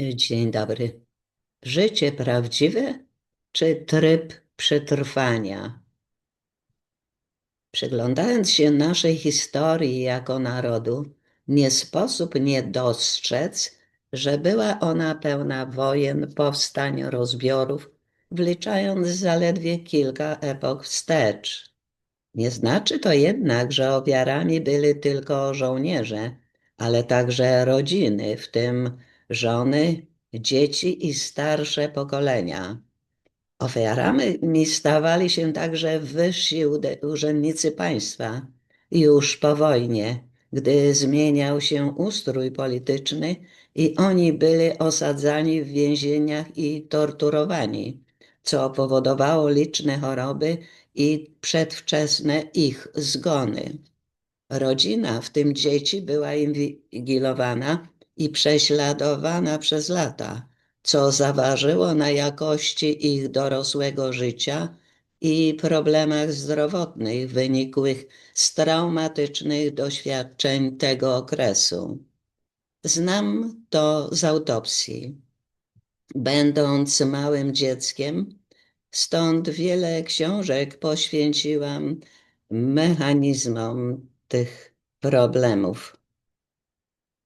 Dzień dobry. Życie prawdziwe czy tryb przetrwania? Przyglądając się naszej historii jako narodu, nie sposób nie dostrzec, że była ona pełna wojen, powstań, rozbiorów, wliczając zaledwie kilka epok wstecz. Nie znaczy to jednak, że ofiarami byli tylko żołnierze, ale także rodziny, w tym żony, dzieci i starsze pokolenia. Ofiarami stawali się także wyżsi urzędnicy państwa już po wojnie, gdy zmieniał się ustrój polityczny i oni byli osadzani w więzieniach i torturowani, co powodowało liczne choroby i przedwczesne ich zgony. Rodzina, w tym dzieci, była inwigilowana i prześladowana przez lata, co zaważyło na jakości ich dorosłego życia i problemach zdrowotnych wynikłych z traumatycznych doświadczeń tego okresu. Znam to z autopsji. Będąc małym dzieckiem, stąd wiele książek poświęciłam mechanizmom tych problemów.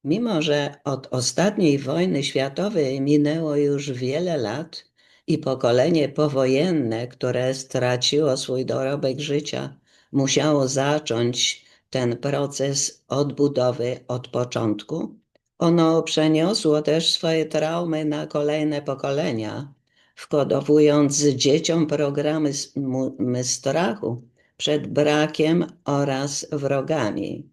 Mimo, że od ostatniej wojny światowej minęło już wiele lat i pokolenie powojenne, które straciło swój dorobek życia, musiało zacząć ten proces odbudowy od początku, ono przeniosło też swoje traumy na kolejne pokolenia, wkodowując dzieciom programy strachu przed brakiem oraz wrogami.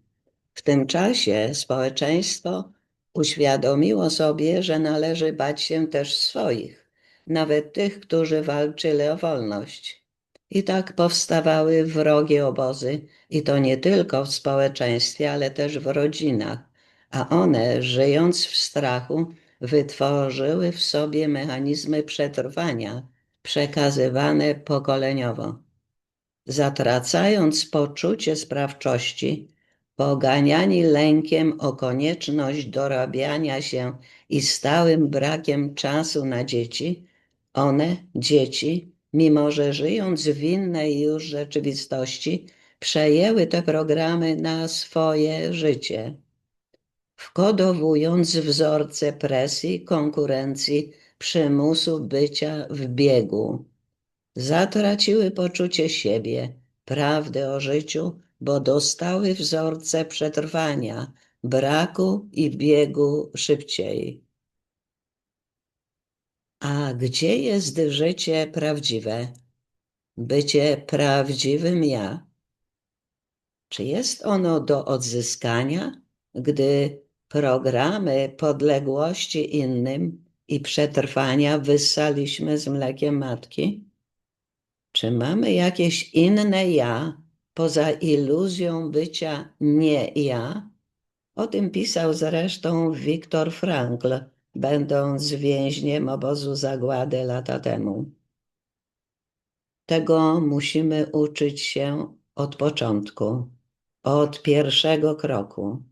W tym czasie społeczeństwo uświadomiło sobie, że należy bać się też swoich, nawet tych, którzy walczyli o wolność. I tak powstawały wrogie obozy, i to nie tylko w społeczeństwie, ale też w rodzinach, a one, żyjąc w strachu, wytworzyły w sobie mechanizmy przetrwania, przekazywane pokoleniowo. Zatracając poczucie sprawczości, poganiani lękiem o konieczność dorabiania się i stałym brakiem czasu na dzieci, one, dzieci, mimo że żyjąc w innej już rzeczywistości, przejęły te programy na swoje życie, wkodowując wzorce presji, konkurencji, przymusu bycia w biegu. Zatraciły poczucie siebie, prawdy o życiu, bo dostały wzorce przetrwania, braku i biegu szybciej. A gdzie jest życie prawdziwe? Bycie prawdziwym ja? Czy jest ono do odzyskania, gdy programy podległości innym i przetrwania wyssaliśmy z mlekiem matki? Czy mamy jakieś inne ja, poza iluzją bycia nie ja. O tym pisał zresztą Viktor Frankl, będąc więźniem obozu zagłady lata temu. Tego musimy uczyć się od początku, od pierwszego kroku.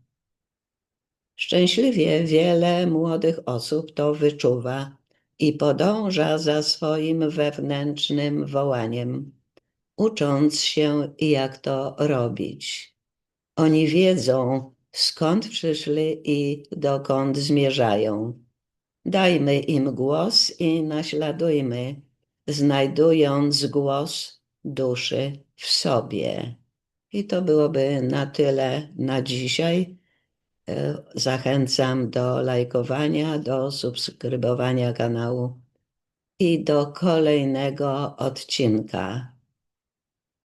Szczęśliwie wiele młodych osób to wyczuwa i podąża za swoim wewnętrznym wołaniem ucząc się, jak to robić. Oni wiedzą, skąd przyszli i dokąd zmierzają. Dajmy im głos i naśladujmy, znajdując głos duszy w sobie. I to byłoby na tyle na dzisiaj. E, zachęcam do lajkowania, do subskrybowania kanału i do kolejnego odcinka.